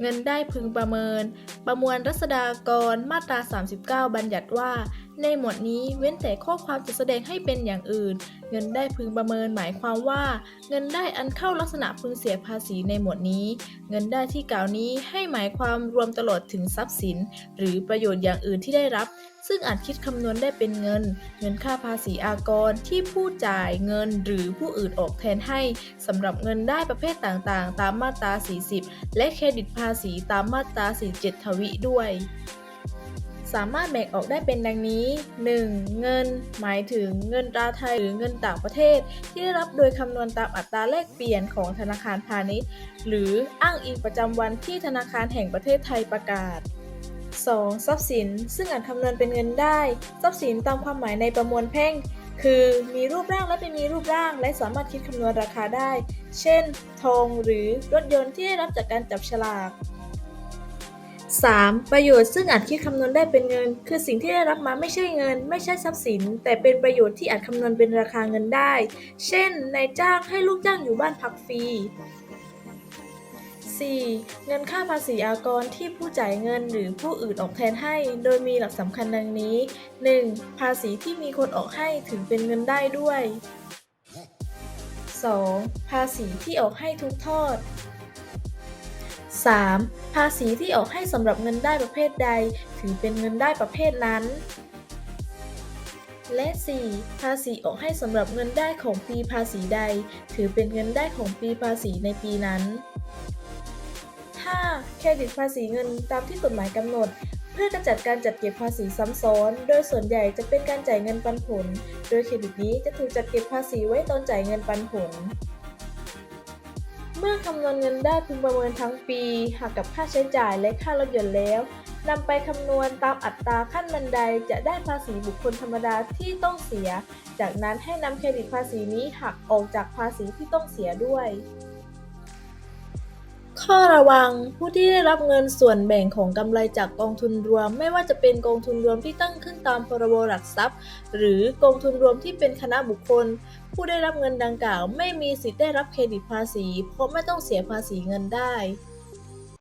เงินได้พึงประเมิน ประมวลรัษฎากรมาตรา 39 บัญญัติว่า ในหมวดนี้เว้นแต่ข้อความจะแสดงให้เป็นอย่างอื่น เงินได้พึงประเมินหมายความว่า เงินได้อันเข้าลักษณะพึงเสียภาษีในหมวดนี้ เงินได้ที่กล่าวนี้ให้หมายความรวมตลอดถึงทรัพย์สิน หรือประโยชน์อย่างอื่นที่ได้รับ ซึ่งอาจคิดคำนวณได้เป็นเงิน เงินค่าภาษีอากรที่ผู้จ่ายเงินหรือผู้อื่นออกแทนให้สำหรับเงินได้ประเภทต่างๆ ตามมาตรา 40 และเครดิตภาษีตามมาตรา 47 ทวิด้วย สามารถแบ่งออกได้เป็นดังนี้ 1. เงิน หมายถึงเงินตราไทยหรือเงินต่างประเทศ ที่ได้รับโดยคำนวณตามอัตราแลกเปลี่ยนของธนาคารพาณิชย์ หรืออ้างอิงประจำวันที่ธนาคารแห่งประเทศไทยประกาศ 2. ทรัพย์สิน ซึ่งอาจคำนวณเป็นเงินได้ ทรัพย์สินตามความหมายในประมวลแพ่ง คือมีรูปร่างและไม่มีรูปร่าง และสามารถคิดคำนวณราคาได้ เช่น ทองหรือรถยนต์ที่ได้รับจากการจับฉลาก 3. ประโยชน์ซึ่งอาจคิดคำนวณได้เป็นเงิน คือสิ่งที่ได้รับมาไม่ใช่เงิน ไม่ใช่ทรัพย์สิน แต่เป็นประโยชน์ที่อาจคำนวณเป็นราคาเงินได้ เช่นนายจ้างให้ลูกจ้างอยู่บ้านพักฟรี 4. เงินค่าภาษีอากรที่ผู้จ่ายเงินหรือผู้อื่นออกแทนให้ โดยมีหลักสำคัญดังนี้ 1. ภาษีที่มีคนออกให้ถึงเป็นเงินได้ด้วย 2. ภาษีที่ออกให้ทุกทอด 3. ภาษีที่ออกให้สำหรับเงินได้ประเภทใด ถือเป็นเงินได้ประเภทนั้น และ 4. ภาษีออกให้สำหรับเงินได้ของปีภาษีใด ถือเป็นเงินได้ของปีภาษีในปีนั้น 5. เครดิตภาษีเงินตามที่กฎหมายกำหนด เพื่อกำจัดการจัดเก็บภาษีซ้ำซ้อน โดยส่วนใหญ่จะเป็นการจ่ายเงินปันผล โดยเครดิตนี้จะถูกจัดเก็บภาษีไว้ตอนจ่ายเงินปันผล เมื่อคำนวณเงินได้พึงประเมินทั้งปีหักกับค่าใช้จ่ายและค่ารถยนต์แล้วนำไปคำนวณตามอัตราขั้นบันไดจะได้ภาษีบุคคลธรรมดาที่ต้องเสีย จากนั้นให้นำเครดิตภาษีนี้หักออกจากภาษีที่ต้องเสียด้วย ข้อระวังผู้ที่ได้รับเงินส่วนแบ่งของกำไรจากกองทุนรวม ไม่ว่าจะเป็นกองทุนรวมที่ตั้งขึ้นตามพรบหลักทรัพย์ หรือกองทุนรวมที่เป็นคณะบุคคล ผู้ได้รับเงินดังกล่าว ไม่มีสิทธิ์ได้รับเครดิตภาษี เพราะไม่ต้องเสียภาษีเงินได้